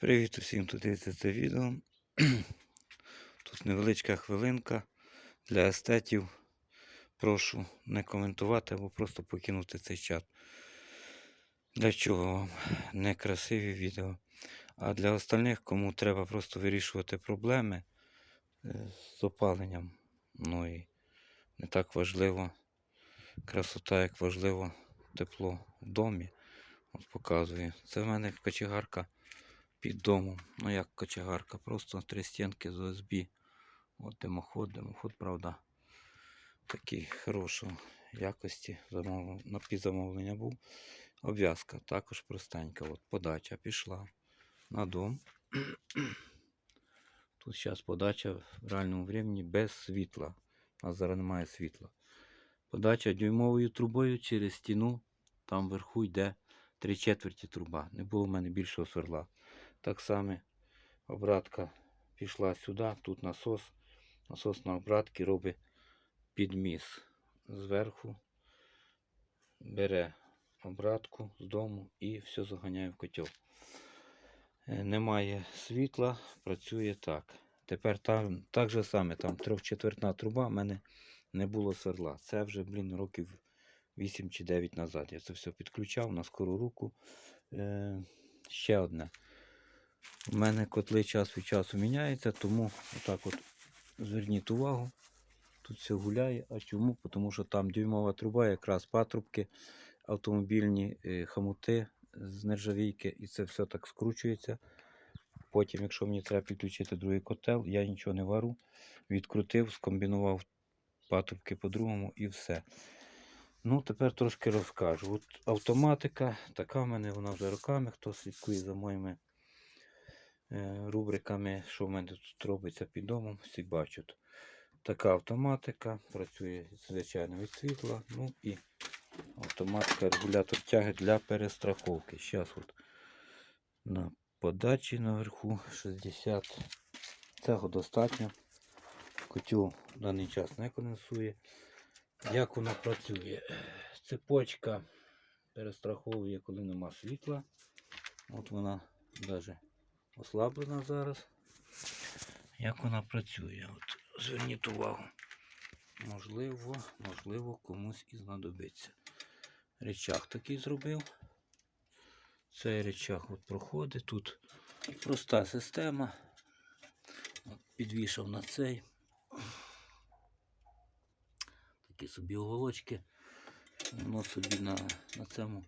Привіт усім, хто дивиться це відео. Тут невеличка хвилинка для естетів. Прошу не коментувати або просто покинути цей чат. Для чого вам некрасиві відео? А для остальних, кому треба просто вирішувати проблеми е, з опаленням. Ну і не так важливо красота, як важливо тепло в домі. От показую. Це в мене кочегарка під домом. Ну як кочегарка, просто три стінки з ОСБ. От димоход, димоход, правда, такий хорошої якості. На підзамовлення був. Обв'язка також простенька. От подача пішла на дом. Тут зараз подача в реальному времени без світла. У нас зараз немає світла. Подача дюймовою трубою через стіну. Там вверху йде три четверті труба. Не було в мене більшого сверла. Так само обратка пішла сюди, тут насос. Насос на обратки робить підміс. Зверху бере обратку з дому і все заганяє в котел. Е, Немає світла, працює так. Тепер там, так же саме, там трьохчетвертна труба, в мене не було сверла. Це вже, блін, років 8 чи 9 назад. Я це все підключав на скору руку. Е, ще одне. У мене котли час від часу міняються, тому отак от зверніть увагу. Тут все гуляє. А чому? Тому що там дюймова труба, якраз патрубки, автомобільні е, хамути з нержавійки, і це все так скручується. Потім, якщо мені треба підключити другий котел, я нічого не вару. Відкрутив, скомбінував патрубки по-другому і все. Ну, тепер трошки розкажу. От автоматика, така в мене вона вже роками, хто слідкує за моїми рубриками, що в мене тут робиться під домом, всі бачать. Така автоматика, працює звичайно від світла. Ну і автоматика, регулятор тяги для перестраховки. Зараз от на подачі наверху 60. Цього достатньо. Котел в даний час не конденсує. Як воно працює? Цепочка перестраховує, коли нема світла. От вона навіть ослаблена зараз. Як вона працює? От зверніть увагу. Можливо, можливо, комусь і знадобиться. Речах такий зробив. Цей речах от проходить. Тут проста система. От підвішав на цей. Такі собі оголочки. Воно собі на, на цьому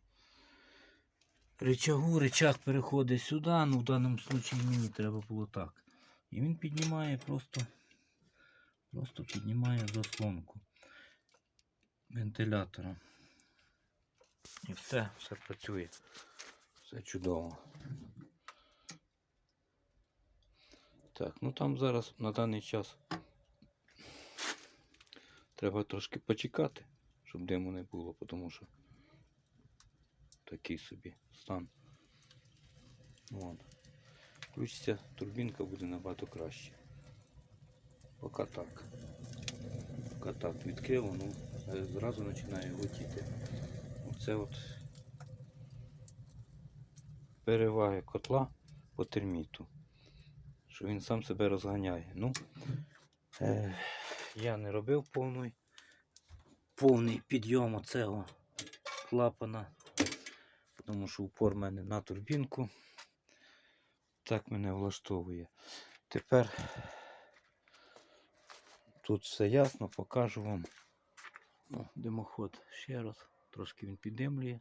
речагу. Речах переходить сюди. Ну, в даному випадку мені треба було так. І він піднімає просто, просто піднімає заслонку вентилятора. І все, все працює. Все чудово. Так, ну там зараз на даний час треба трошки почекати, щоб диму не було, тому що такий собі стан. Вон. Включиться, турбінка буде набагато краще. Поки так. Поки так відкрив, воно е, зразу починає летіти. Оце от переваги котла по терміту. Що він сам себе розганяє. Ну, е, я не робив повний, повний підйом оцього клапана, тому що упор в мене на турбінку. Так мене влаштовує. Тепер тут все ясно, покажу вам. О, димоход ще раз, трошки він піддимлює.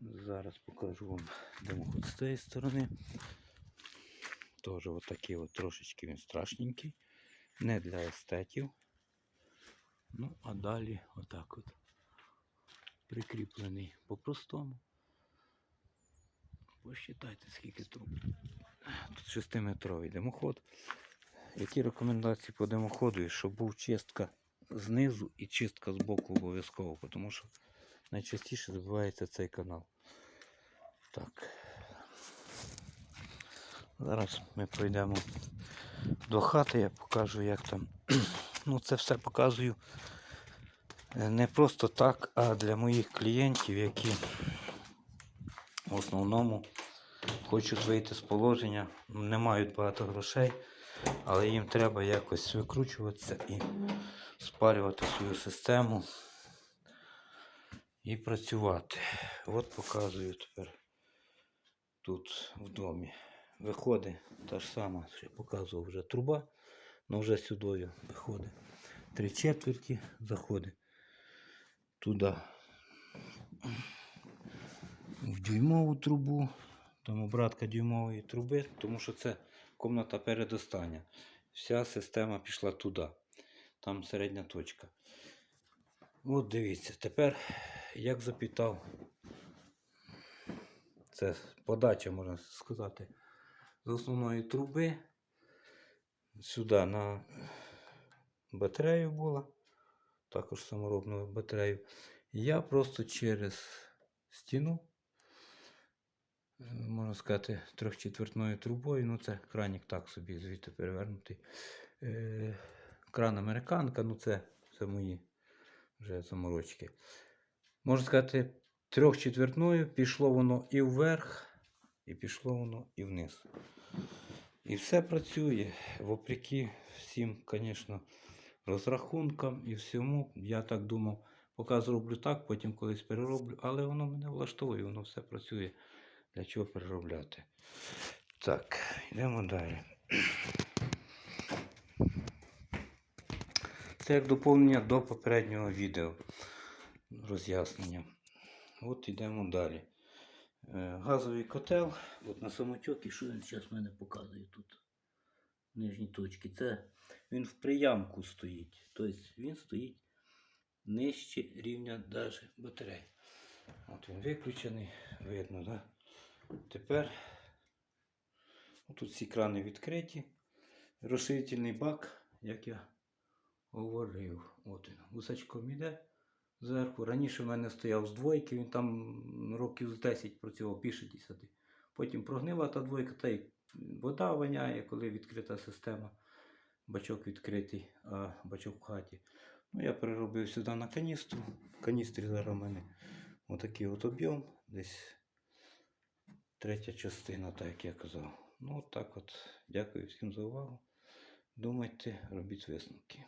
Зараз покажу вам димоход з цієї сторони. Теж отакий от трошечки він страшненький. Не для естетів. Ну, а далі отак от. Прикріплений по-простому. Посчитайте, скільки труб. Тут 6-метровий димоход. Які рекомендації по димоходу? Щоб був чистка знизу і чистка з боку обов'язково, тому що найчастіше забувається цей канал. Так. Зараз ми пройдемо до хати, я покажу, як там. Ну, це все показую е, не просто так, а для моїх клієнтів, які в основному хочуть вийти з положення, не мають багато грошей, але їм треба якось викручуватися і спалювати свою систему і працювати. От показую тепер тут в домі. Виходить та ж сама, що я показував вже труба, але вже сюди виходить. Три четверті заходить туди. Дюймову трубу, там обратка дюймової труби, тому що це комната передостання. Вся система пішла туди. Там середня точка. От дивіться, тепер як запітав. Це подача, можна сказати, з основної труби. Сюди на батарею була. Також саморобну батарею. Я просто через стіну, можна сказати, трьохчетвертною трубою. Ну, це кранік так собі звідти перевернутий. Е, кран американка, ну це, це мої вже заморочки. Можна сказати, трьохчетвертною пішло воно і вверх, і пішло воно і вниз. І все працює, вопреки всім, звісно, розрахункам і всьому. Я так думав, поки зроблю так, потім колись перероблю, але воно мене влаштовує, воно все працює. Для чого переробляти? Так, йдемо далі. Це як доповнення до попереднього відео роз'яснення. От йдемо далі. Е, Газовий котел, от на самотьокі, що він зараз мене показує тут? Нижні точки. Це він в приямку стоїть. Тобто він стоїть нижче рівня даже батарей. От він виключений, видно, да? Тепер ну, тут ці крани відкриті. Розширительний бак, як я говорив. От він гусачком іде зверху. Раніше в мене стояв з двойки, він там років з 10 працював більше 10. Потім прогнила та двойка, та й вода воняє, коли відкрита система. Бачок відкритий, а бачок в хаті. Ну, я переробив сюди на каністру. В каністрі зараз у мене отакий от об'єм, десь третя частина, так як я казав. Ну, от так от. Дякую всім за увагу. Думайте, робіть висновки.